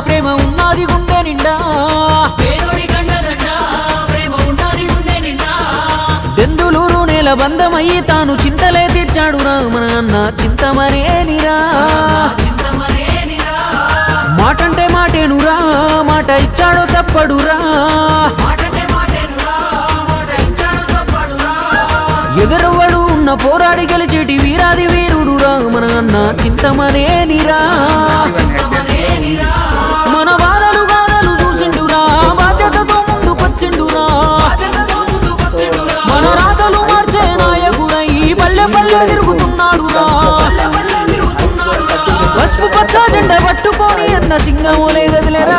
ప్రేమ ఉన్నది గుండె నిండా. దెందులూరు నేల బంధమయ్యి తాను చింతలే తీర్చాడు మన అన్న చింతమనేనిరా మాటంటే మాటేనురా మాట ఇచ్చాడో తప్పడురా మాటంటే మాటేనురా మాట ఇచ్చాడు తప్పడురా ఎదురవ్వడు ఉన్న పోరాడి గెలిచేటి వీరాది వీరుడురా మన అన్న చింతమనేనిరా చింతమనేనిరా పల్లె పల్లె తిరుగుతున్నాడు పసుపు పచ్చ జెండ పట్టుకొని అన్న సింగమోలే గదిలేరా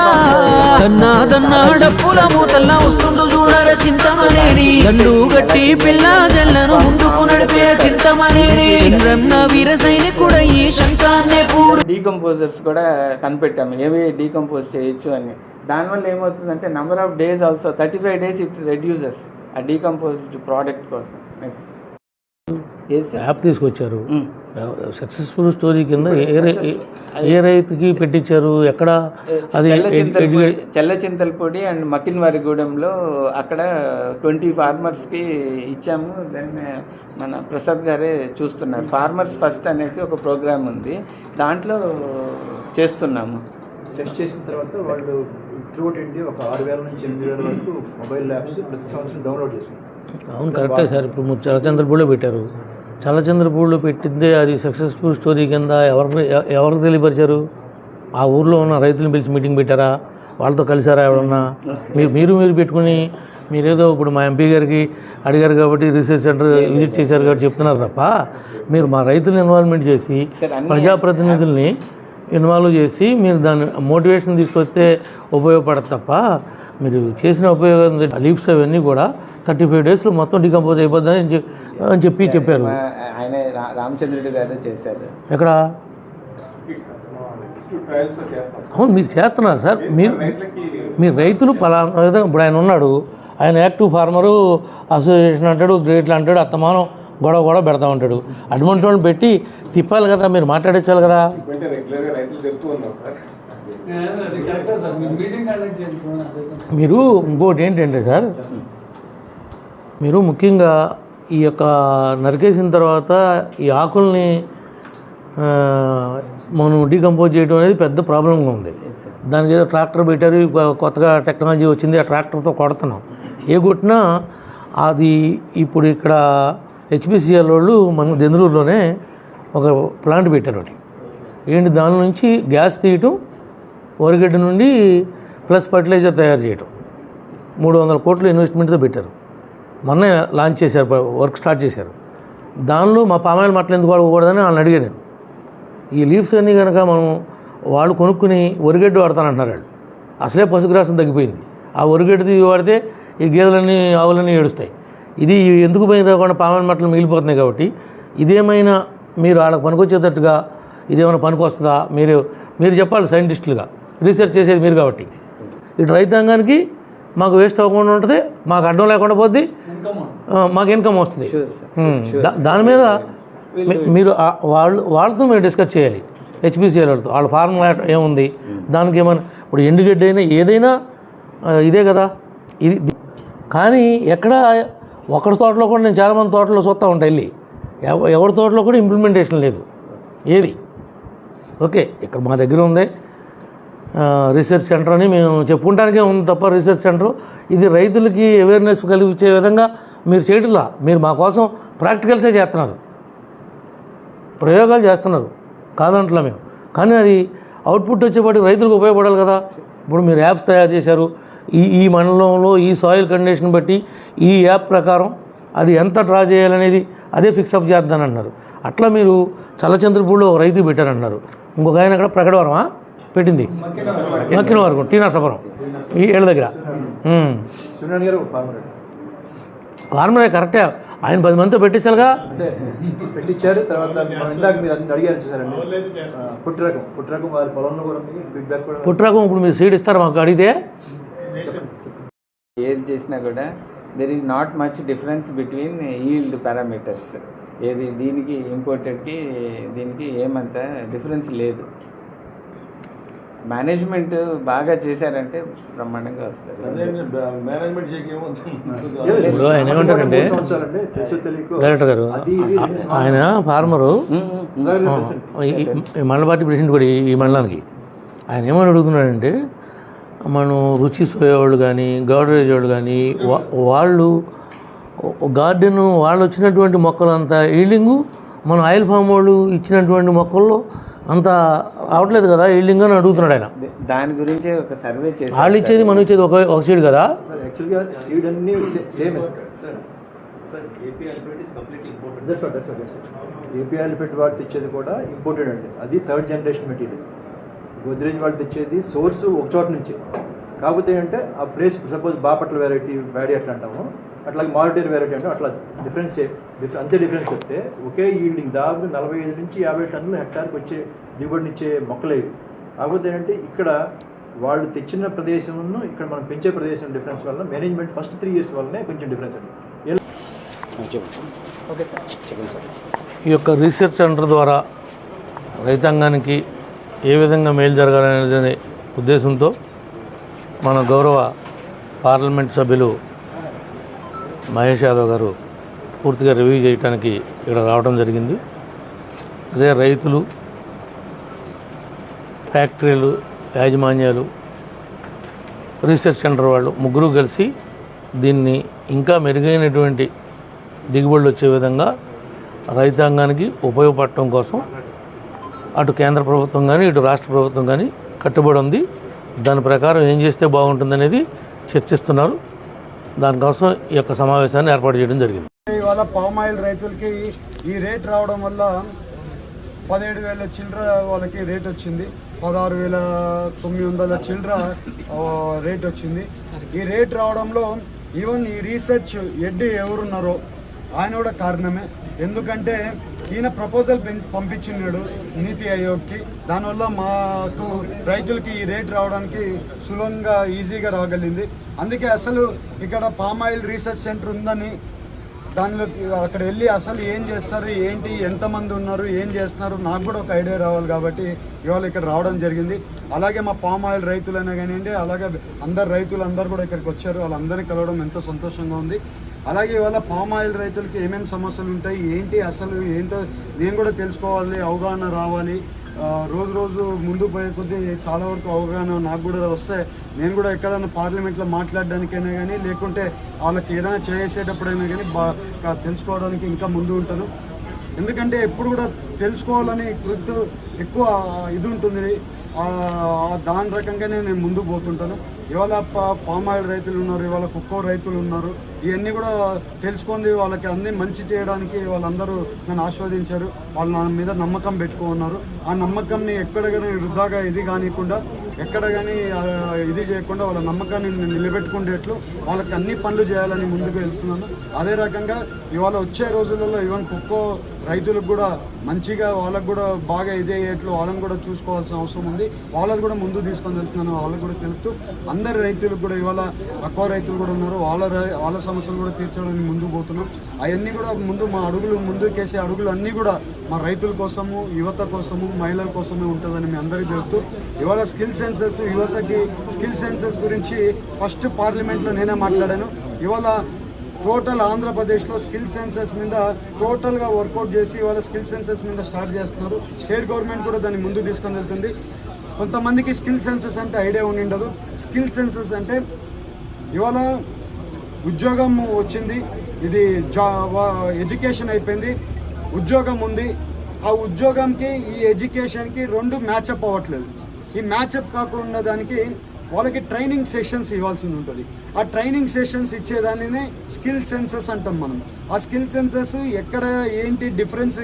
దన్నా దన్నా డప్పుల మూతల్లా వస్తుండు చూడర చింతమనేడి దండు గట్టి పిల్ల జల్లను ముందుకు నడిపే చింతమనేడి చంద్రన్న వీర ఈ శంకాన్నే పూర్ డీకంపోజర్స్ కూడా కనిపెట్టాము. ఏవి డీకంపోజ్ చేయొచ్చు అని. దానివల్ల ఏమవుతుందంటే number of days also thirty five days it reduces ఆ డీకంపోజ్డ్ ప్రోడక్ట్ కోసం. నెక్స్ట్ యాప్ తీసుకొచ్చారు. సక్సెస్ఫుల్ స్టోరీ కింద ఏ రై- ఏ రైతుకి పెట్టించారు? ఎక్కడ? అది చెల్ల చింతల ఎడ్యు- పొడి చెల్ల చింతల పొడి అండ్ మకిన్వారిగూడెంలో అక్కడ ట్వంటీ ఫార్మర్స్కి ఇచ్చాము. దెన్ మన ప్రసాద్ గారే చూస్తున్నారు. ఫార్మర్స్ ఫస్ట్ అనేసి ఒక ప్రోగ్రామ్ ఉంది. దాంట్లో చేస్తున్నాము. టెస్ట్ చేసిన తర్వాత వాళ్ళు త్రూఅవుట్ ఇండియా ఒక ఆరు వేల నుంచి ఎనిమిది వేల వరకు మొబైల్ యాప్స్ ప్రతి సంవత్సరం డౌన్లోడ్ చేసుకున్నారు అవును కరెక్టే సార్. ఇప్పుడు మీరు చలచంద్రపూడిలో పెట్టారు. చలచంద్రపూడిలో పెట్టిందే అది సక్సెస్ఫుల్ స్టోరీ కింద ఎవరు ఎవరు తెలియపరిచారు? ఆ ఊర్లో ఉన్న రైతులను పిలిచి మీటింగ్ పెట్టారా? వాళ్ళతో కలిసారా ఎవరన్నా? మీరు మీరు మీరు పెట్టుకుని మీరేదో ఇప్పుడు మా ఎంపీ గారికి అడిగారు కాబట్టి రీసెర్చ్ సెంటర్ విజిట్ చేశారు కాబట్టి చెప్తున్నారు తప్ప మీరు మా రైతులను ఇన్వాల్వ్మెంట్ చేసి ప్రజాప్రతినిధుల్ని ఇన్వాల్వ్ చేసి మీరు దాని మోటివేషన్ తీసుకొస్తే ఉపయోగపడదు తప్ప మీరు చేసిన ఉపయోగం లీవ్స్ అవన్నీ కూడా థర్టీ ఫైవ్ డేస్లో మొత్తం డికంపోజ్ అయిపోద్దని అని చెప్- అని చెప్పి చెప్పారు. ఆయన రామచంద్రుడు గారు చేశారు. ఎక్కడ? అవును మీరు చేస్తున్నారు సార్. మీరు మీరు రైతులు పలానా విధంగా ఇప్పుడు ఆయన ఉన్నాడు. ఆయన యాక్టివ్ ఫార్మరు అసోసియేషన్ అంటాడు గ్రేట్లు అంటాడు అత్తమానం గొడవ గొడవ పెడతా ఉంటాడు. అటువంటి వాళ్ళని పెట్టి తిప్పాలి కదా మీరు మాట్లాడించాలి కదా? మీరు ఇంకోటి ఏంటంటే సార్ మీరు ముఖ్యంగా ఈ యొక్క నరికేసిన తర్వాత ఈ ఆకుల్ని మనం డీకంపోజ్ చేయడం అనేది పెద్ద ప్రాబ్లంగా ఉంది. దానికి ఏదో ట్రాక్టర్ పెట్టారు కొత్తగా టెక్నాలజీ వచ్చింది ఆ ట్రాక్టర్తో కొడుతున్నాం. ఏ కొట్టినా అది ఇప్పుడు ఇక్కడ హెచ్పిసిఎల్ వాళ్ళు మన దెందులూరులోనే ఒక ప్లాంట్ పెట్టారు ఒకటి ఏంటి దాని నుంచి గ్యాస్ తీయటం వరిగడ్డ నుండి ప్లస్ ఫర్టిలైజర్ తయారు చేయటం. మూడు వందల కోట్ల ఇన్వెస్ట్మెంట్తో పెట్టారు. మొన్నే లాంచ్ చేశారు వర్క్ స్టార్ట్ చేశారు. దానిలో మా పామాయిల్ మట్టలు ఎందుకు వాడకూడదని వాళ్ళని అడిగాను నేను. ఈ లీవ్స్ అన్నీ కనుక మనం వాళ్ళు కొనుక్కుని వరిగడ్డి వాడతానంటున్నారు వాళ్ళు. అసలే పశుగ్రాసం తగ్గిపోయింది. ఆ వరిగడ్డి వాడితే ఈ గేదెలన్నీ ఆవులన్నీ ఏడుస్తాయి. ఇది ఎందుకు పోయిన కాకుండా పామాయిల్ మట్టలు మిగిలిపోతున్నాయి కాబట్టి ఇదేమైనా మీరు వాళ్ళకి పనికొచ్చేటట్టుగా ఇదేమైనా పనికొస్తుందా మీరు మీరు చెప్పాలి సైంటిస్టులుగా రీసెర్చ్ చేసేది మీరు కాబట్టి. ఇటు రైతాంగానికి మాకు వేస్ట్ అవ్వకుండా ఉంటుంది మాకు అడ్డం లేకుండా పోద్ది మాకు ఇన్కమ్ వస్తుంది. దాని మీద మీరు వాళ్ళు వాళ్ళతో మీరు డిస్కస్ చేయాలి. హెచ్పిసిఎల్ వాళ్ళతో. వాళ్ళ ఫార్ములా ఏముంది? దానికి ఏమైనా ఇప్పుడు ఎండుగడ్డి అయినా ఏదైనా ఇదే కదా. ఇది కానీ ఎక్కడ ఒకరి తోటలో కూడా నేను చాలామంది తోటలో చూస్తూ ఉంటాను వెళ్ళి. ఎవ- ఎవరి తోటలో కూడా ఇంప్లిమెంటేషన్ లేదు. ఏది? ఓకే ఇక్కడ మా దగ్గర ఉంది. రీసెర్చ్ సెంటర్ అని మేము చెప్పుకుంటానికే ఉంది తప్ప రీసెర్చ్ సెంటర్ ఇది రైతులకి అవేర్నెస్ కలిగించే విధంగా మీరు చేయట్లా. మీరు మా కోసం ప్రాక్టికల్సే చేస్తున్నారు. ప్రయోగాలు చేస్తున్నారు. కాదంటలా మేము. కానీ అది అవుట్పుట్ వచ్చేపాటికి రైతులకు ఉపయోగపడాలి కదా. ఇప్పుడు మీరు యాప్స్ తయారు చేశారు. ఈ ఈ మండలంలో ఈ సాయిల్ కండిషన్ బట్టి ఈ యాప్ ప్రకారం అది ఎంత డ్రా చేయాలనేది అదే ఫిక్సప్ చేద్దానన్నారు. అట్లా మీరు చల్లచంద్రపూడిలో ఒక రైతు పెట్టారన్నారు. ఇంకొక ఆయన అక్కడ ప్రకటవరమా? పెట్టింది. మక్కిన వరకు టీ నరసాపురం ఈ ఏళ్ళ దగ్గర. ఫార్మర్ ఫార్మరే కరెక్టే. ఆయన పది మందితో పెట్టించాలిగా. పెట్టించారు తర్వాత ఇందాక మీరు అడిగారు చూసారండి. ఆ, పుట్టు రకం పుట్టు రకం వారి పొలంలో కూడా ఫీడ్బ్యాక్ కూడా పుట్టరకం ఇప్పుడు మీరు సీడ్ ఇస్తారు మాకు అడిగితే? ఏది చేసినా కూడా there is not much difference between yield parameters ఏది దీనికి ఇంపోర్టెడ్కి దీనికి ఏమంత డిఫరెన్స్ లేదు. మేనేజ్మెంట్ బాగా చేశారంటే బ్రహ్మాండంగా వస్తారు మేనేజ్మెంట్ చేయకేమో ఇప్పుడు ఆయన ఏమంటారంటే. ఆయన ఫార్మరు. మండల పార్టీ ప్రెసిడెంట్ కూడా ఈ- మండలానికి. ఆయన ఏమని అడుగుతున్నాడంటే మనం రుచి సోయేవాళ్ళు కానీ గౌడరేజ్ వాళ్ళు కానీ వాళ్ళు గార్డెన్ వాళ్ళు వచ్చినటువంటి మొక్కలు అంత ఈల్డింగు మన ఆయిల్ ఫామ్ వాళ్ళు ఇచ్చినటువంటి మొక్కల్లో అంత రావట్లేదు కదా ఈల్డింగ్ అని అడుగుతున్నాడు ఆయన. దాని గురించే ఒక సర్వే చేసి వాళ్ళు ఇచ్చేది మనం ఇచ్చేది ఒక ఒక సీడ్ కదా? సార్ యాక్చువల్గా సీడ్ అన్ని సేమ్ ఏపీఐ ఫిట్ వాళ్ళు తెచ్చేది కూడా ఇంపోర్టెడ్ అండి. అది థర్డ్ జనరేషన్ మెటీరియల్ గోద్రేజ్ వాళ్ళు తెచ్చేది సోర్స్ ఒక చోట నుంచి. కాకపోతే ఏంటంటే ఆ place suppose Bapatla variety paddy అట్లా అంటాము. అట్లాగే మారుటేర్ వెరైటీ అంటే అట్లా డిఫరెన్స్ డిఫరెన్స్ అంతే డిఫరెన్స్ చెప్తే ఒకే ఈల్డింగ్ దాదాపు నలభై ఐదు నుంచి యాభై టన్నులు హెక్టార్కి వచ్చే దిగుబడినిచ్చే మొక్కలేవి కాకపోతే ఏంటంటే ఇక్కడ వాళ్ళు తెచ్చిన ప్రదేశంను ఇక్కడ మనం పెంచే ప్రదేశం డిఫరెన్స్ వల్ల మేనేజ్మెంట్ ఫస్ట్ త్రీ ఇయర్స్ వల్లనే కొంచెం డిఫరెన్స్ అండి ఈ యొక్క రీసెర్చ్ సెంటర్ ద్వారా రైతాంగానికి ఏ విధంగా మేలు జరగాలనే ఉద్దేశంతో మన గౌరవ పార్లమెంట్ సభ్యులు మహేష్ యాదవ్ గారు పూర్తిగా రివ్యూ చేయడానికి ఇక్కడ రావడం జరిగింది. అదే రైతులు ఫ్యాక్టరీలు యాజమాన్యాలు రీసెర్చ్ సెంటర్ వాళ్ళు ముగ్గురు కలిసి దీన్ని ఇంకా మెరుగైనటువంటి దిగుబడులు వచ్చే విధంగా రైతాంగానికి ఉపయోగపడటం కోసం అటు కేంద్ర ప్రభుత్వం కానీ ఇటు రాష్ట్ర ప్రభుత్వం కానీ కట్టుబడి ఉంది. దాని ప్రకారం ఏం చేస్తే బాగుంటుందనేది చర్చిస్తున్నారు. దానికోసం ఈ యొక్క సమావేశాన్ని ఏర్పాటు చేయడం జరిగింది. ఇవాళ పామ్ ఆయిల్ రైతులకి ఈ రేట్ రావడం వల్ల పదిహేడు వేల చిల్లర వాళ్ళకి రేట్ వచ్చింది. పదహారు వేల తొమ్మిది వందల చిల్లర రేట్ వచ్చింది. ఈ రేట్ రావడంలో ఈవెన్ ఈ రీసెర్చ్ ఎడ్డి ఎవరున్నారో ఆయన కూడా కారణమే. ఎందుకంటే ఈయన ప్రపోజల్ పంపించినాడు నీతి ఆయోగ్కి. దానివల్ల మాకు రైతులకి ఈ రేట్ రావడానికి సులభంగా ఈజీగా రాగలిగింది. అందుకే అసలు ఇక్కడ పామ్ ఆయిల్ రీసెర్చ్ సెంటర్ ఉందని దానిలో అక్కడ వెళ్ళి అసలు ఏం చేస్తారు ఏంటి ఎంతమంది ఉన్నారు ఏం చేస్తున్నారు నాకు కూడా ఒక ఐడియా రావాలి కాబట్టి ఇవాళ ఇక్కడ రావడం జరిగింది. అలాగే మా పామ్ ఆయిల్ రైతులైనా కానివ్వండి అలాగే అందరు రైతులు అందరు కూడా ఇక్కడికి వచ్చారు. వాళ్ళందరినీ కలవడం ఎంతో సంతోషంగా ఉంది. అలాగే ఇవాళ పామ్ ఆయిల్ రైతులకి ఏమేమి సమస్యలు ఉంటాయి ఏంటి అసలు ఏంటో నేను కూడా తెలుసుకోవాలి అవగాహన రావాలి. రోజు రోజు ముందు పోయే కొద్దీ చాలా వరకు అవగాహన నాకు కూడా వస్తే నేను కూడా ఎక్కడైనా పార్లమెంట్లో మాట్లాడడానికైనా కానీ లేకుంటే వాళ్ళకి ఏదైనా చేసేటప్పుడైనా కానీ బాగా తెలుసుకోవడానికి ఇంకా ముందు ఉంటాను. ఎందుకంటే ఎప్పుడు కూడా తెలుసుకోవాలని కృతు ఎక్కువ ఇది ఉంటుంది. దాని రకంగానే నేను ముందుకు పోతుంటాను. ఇవాళ పా- పామ్ ఆయిల్ రైతులు ఉన్నారు ఇవాళ కుక్కో రైతులు ఉన్నారు. ఇవన్నీ కూడా తెలుసుకొని వాళ్ళకి అన్ని మంచి చేయడానికి వాళ్ళందరూ నన్ను ఆస్వాదించారు. వాళ్ళు నా మీద నమ్మకం పెట్టుకున్నారు ఆ నమ్మకంని ఎక్కడ కానీ వృధాగా ఇది కానికుండా ఎక్కడ కానీ ఇది చేయకుండా వాళ్ళ నమ్మకాన్ని నిలబెట్టుకునేట్లు వాళ్ళకి అన్ని పనులు చేయాలని ముందుకు వెళ్తున్నాను. అదే రకంగా ఇవాళ వచ్చే రోజులలో ఈవెన్ ఒక్కో రైతులకు కూడా మంచిగా వాళ్ళకు కూడా బాగా ఇది అయ్యేట్లు వాళ్ళని కూడా చూసుకోవాల్సిన అవసరం ఉంది. వాళ్ళది కూడా ముందు తీసుకొని వెళ్తున్నాను వాళ్ళకి కూడా తెలుపుతూ అందరి రైతులకు కూడా ఇవాళ తక్కువ రైతులు కూడా ఉన్నారు. వాళ్ళ రై- వాళ్ళ సమస్యలు కూడా తీర్చడానికి ముందుకు పోతున్నాం. అవన్నీ కూడా ముందు మా అడుగులు ముందుకేసే అడుగులు అన్నీ కూడా మా రైతుల కోసము యువత కోసము మహిళల కోసమే ఉంటుందని మీ అందరికీ తెలుపుతూ ఇవాళ స్కిల్ సెన్సెస్ యువతకి స్కిల్ సెన్సెస్ గురించి ఫస్ట్ పార్లమెంట్లో నేనే మాట్లాడాను. ఇవాళ టోటల్ ఆంధ్రప్రదేశ్లో స్కిల్ సెన్సెస్ మీద టోటల్గా వర్కౌట్ చేసి ఇవాళ స్కిల్ సెన్సెస్ మీద స్టార్ట్ చేస్తున్నారు. స్టేట్ గవర్నమెంట్ కూడా దాన్ని ముందు తీసుకొని వెళ్తుంది. కొంతమందికి స్కిల్ సెన్సెస్ అంటే ఐడియా ఉండి ఉండదు. స్కిల్ సెన్సెస్ అంటే ఇవాళ ఉద్యోగం వచ్చింది. ఇది జా వా- ఎడ్యుకేషన్ అయిపోయింది. ఉద్యోగం ఉంది. ఆ ఉద్యోగంకి ఈ ఎడ్యుకేషన్కి రెండు మ్యాచప్ అవ్వట్లేదు. ఈ మ్యాచప్ కాకుండా దానికి వాళ్ళకి ట్రైనింగ్ సెషన్స్ ఇవ్వాల్సింది ఉంటుంది. ఆ ట్రైనింగ్ సెషన్స్ ఇచ్చేదానినే స్కిల్ సెన్సెస్ అంటాం మనం. ఆ స్కిల్ సెన్సెస్ ఎక్కడ ఏంటి డిఫరెన్స్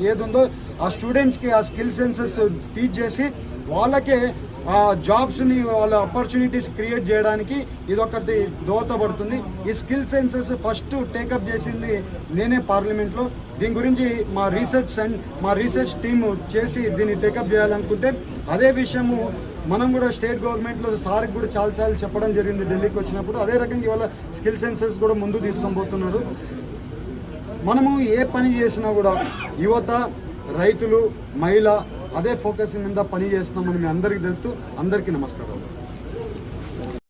ఏది ఉందో ఆ స్టూడెంట్స్కి ఆ స్కిల్ సెన్సెస్ టీచ్ చేసి వాళ్ళకే ఆ జాబ్స్ని వాళ్ళ ఆపర్చునిటీస్ క్రియేట్ చేయడానికి ఇదొకటి దోహదపడుతుంది. ఈ స్కిల్ సెన్సెస్ ఫస్ట్ టేకప్ చేసింది నేనే పార్లమెంట్లో దీని గురించి మా రీసెర్చ్ అండ్ మా రీసెర్చ్ టీము చేసి దీన్ని టేకప్ చేయాలనుకుంటే అదే విషయము మనం కూడా స్టేట్ గవర్నమెంట్లో సార్కి కూడా చాలాసార్లు చెప్పడం జరిగింది ఢిల్లీకి వచ్చినప్పుడు. అదే రకంగా ఇవాళ స్కిల్ సెన్సెస్ కూడా ముందు తీసుకొని పోతున్నారు. మనము ఏ పని చేసినా కూడా యువత రైతులు మహిళ అదే ఫోకస్ మీద పని చేస్తున్నామని మీ అందరికీ తెలుపుతూ అందరికీ నమస్కారాలు.